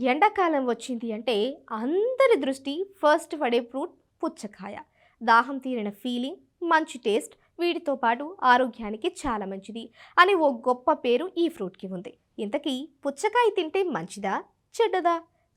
ఎండాకాలం వచ్చింది అంటే అందరి దృష్టి ఫస్ట్ పడే ఫ్రూట్ పుచ్చకాయ. దాహం తీరిన ఫీలింగ్ మంచి టేస్ట్ వీటితో పాటు ఆరోగ్యానికి చాలా మంచిది అనే ఓ గొప్ప పేరు ఈ ఫ్రూట్కి ఉంది. ఇంతకీ పుచ్చకాయ తింటే మంచిదా చెడ్డదా?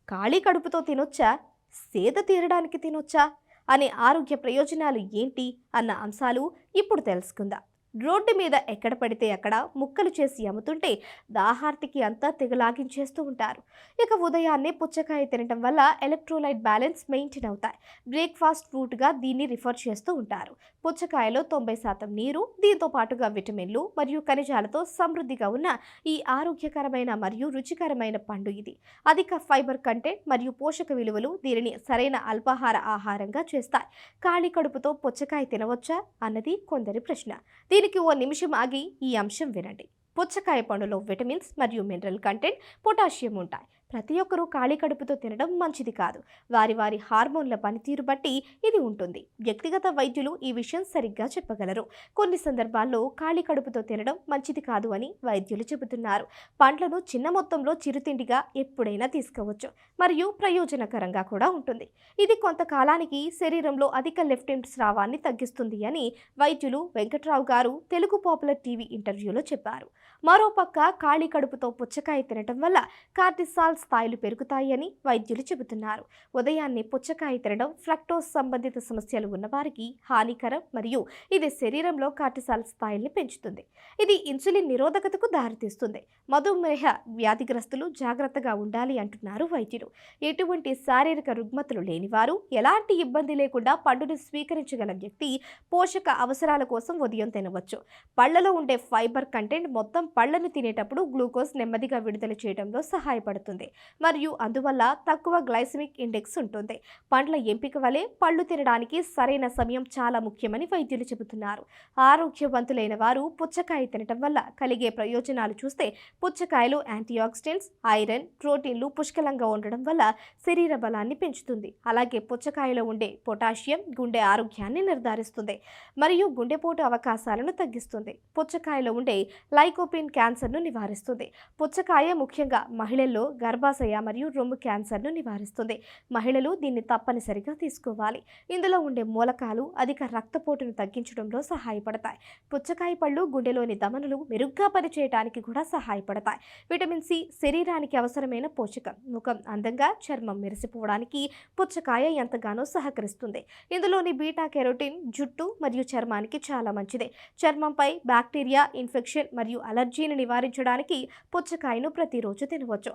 ఖాళీ కడుపుతో తినొచ్చా? సేద తీరడానికి తినొచ్చా? అనే ఆరోగ్య ప్రయోజనాలు ఏంటి? అన్న అంశాలు ఇప్పుడు తెలుసుకుందాం. రోడ్డు మీద ఎక్కడ పడితే అక్కడ ముక్కలు చేసి అమ్ముతుంటే దాహార్తికి అంతా తెగలాగించేస్తూ ఉంటారు. ఇక ఉదయాన్నే పుచ్చకాయ తినటం వల్ల ఎలక్ట్రోలైట్ బ్యాలెన్స్ మెయింటైన్ అవుతాయి. బ్రేక్ఫాస్ట్ ఫ్రూట్గా దీన్ని రిఫర్ చేస్తూ ఉంటారు. పుచ్చకాయలో తొంభై శాతం నీరు దీంతో పాటుగా విటమిన్లు మరియు ఖనిజాలతో సమృద్ధిగా ఉన్న ఈ ఆరోగ్యకరమైన మరియు రుచికరమైన పండు ఇది. అధిక ఫైబర్ కంటెంట్ మరియు పోషక విలువలు దీనిని సరైన అల్పాహార ఆహారంగా చేస్తాయి. ఖాళీ కడుపుతో పుచ్చకాయ తినవచ్చా? అన్నది కొందరి ప్రశ్న. దీని దీనికి ఓ నిమిషం ఆగి ఈ అంశం వినండి. పుచ్చకాయ పండులో విటమిన్స్ మరియు మినరల్ కంటెంట్ పొటాషియం ఉంటాయి. ప్రతి ఒక్కరూ ఖాళీ కడుపుతో తినడం మంచిది కాదు. వారి వారి హార్మోన్ల పనితీరు బట్టి ఇది ఉంటుంది. వ్యక్తిగత వైద్యులు ఈ విషయం సరిగ్గా చెప్పగలరు. కొన్ని సందర్భాల్లో ఖాళీ కడుపుతో తినడం మంచిది కాదు అని వైద్యులు చెబుతున్నారు. పండ్లను చిన్న మొత్తంలో చిరుతిండిగా ఎప్పుడైనా తీసుకోవచ్చు. మరియు ప్రయోజనకరంగా కూడా ఉంటుంది. ఇది కొంతకాలానికి శరీరంలో అధిక లెఫ్టిన్ స్రావాన్ని తగ్గిస్తుంది అని వైద్యులు వెంకట్రావు గారు తెలుగు పాపులర్ టీవీ ఇంటర్వ్యూలో చెప్పారు. మరోపక్క ఖాళీ కడుపుతో పుచ్చకాయ తినటం వల్ల కార్టిసాల్ స్థాయిలు పెరుగుతాయని వైద్యులు చెబుతున్నారు. ఉదయాన్నే పుచ్చకాయ తినడం ఫ్లక్టోస్ సంబంధిత సమస్యలు ఉన్నవారికి హానికరం మరియు ఇది శరీరంలో కార్టిసాల్ స్థాయిల్ని పెంచుతుంది. ఇది ఇన్సులిన్ నిరోధకతకు దారితీస్తుంది. మధుమేహ వ్యాధిగ్రస్తులు జాగ్రత్తగా ఉండాలి అంటున్నారు వైద్యులు. ఎటువంటి శారీరక రుగ్మతలు లేనివారు ఎలాంటి ఇబ్బంది లేకుండా పండును స్వీకరించగల వ్యక్తి పోషక అవసరాల కోసం ఉదయం తినవచ్చు. పళ్ళలో ఉండే ఫైబర్ కంటెంట్ మొత్తం పళ్ళను తినేటప్పుడు గ్లూకోజ్ నెమ్మదిగా విడుదల చేయడంలో సహాయపడుతుంది. మరియు అందువల్ల తక్కువ గ్లైసమిక్ ఇండెక్స్ ఉంటుంది. పండ్ల ఎంపిక వలె పళ్ళు తినడానికి సరైన సమయం చాలా ముఖ్యమని వైద్యులు చెబుతున్నారు. ఆరోగ్యవంతులైన వారు పుచ్చకాయ తినటం వల్ల కలిగే ప్రయోజనాలు చూస్తే పుచ్చకాయలో యాంటీఆక్సిడెంట్స్ ఐరన్ ప్రోటీన్లు పుష్కలంగా ఉండడం వల్ల శరీర బలాన్ని పెంచుతుంది. అలాగే పుచ్చకాయలో ఉండే పొటాషియం గుండె ఆరోగ్యాన్ని నిర్ధారిస్తుంది. మరియు గుండెపోటు అవకాశాలను తగ్గిస్తుంది. పుచ్చకాయలో ఉండే లైకోపిన్ క్యాన్సర్ను నివారిస్తుంది. పుచ్చకాయ ముఖ్యంగా మహిళల్లో గర్భాశయ మరియు రొమ్ము క్యాన్సర్ను నివారిస్తుంది. మహిళలు దీన్ని తప్పనిసరిగా తీసుకోవాలి. ఇందులో ఉండే మూలకాలు అధిక రక్తపోటును తగ్గించడంలో సహాయపడతాయి. పుచ్చకాయ పళ్ళు గుండెలోని దమనులు మెరుగ్గా పనిచేయడానికి కూడా సహాయపడతాయి. విటమిన్ సి శరీరానికి అవసరమైన పోషకం ముఖం అందంగా చర్మం మెరిసిపోవడానికి పుచ్చకాయ ఎంతగానో సహకరిస్తుంది. ఇందులోని బీటా కెరోటిన్ జుట్టు మరియు చర్మానికి చాలా మంచిది. చర్మంపై బ్యాక్టీరియా ఇన్ఫెక్షన్ మరియు అలర్జీని నివారించడానికి పుచ్చకాయను ప్రతిరోజు తినవచ్చు.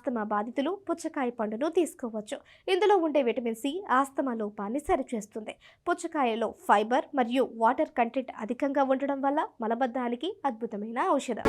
ఆస్తమా బాధితులు పుచ్చకాయ పండును తీసుకోవచ్చు. ఇందులో ఉండే విటమిన్ సి ఆస్తమా లోపాన్ని సరిచేస్తుంది. పుచ్చకాయలో ఫైబర్ మరియు వాటర్ కంటెంట్ అధికంగా ఉండడం వల్ల మలబద్ధానికి అద్భుతమైన ఔషధం.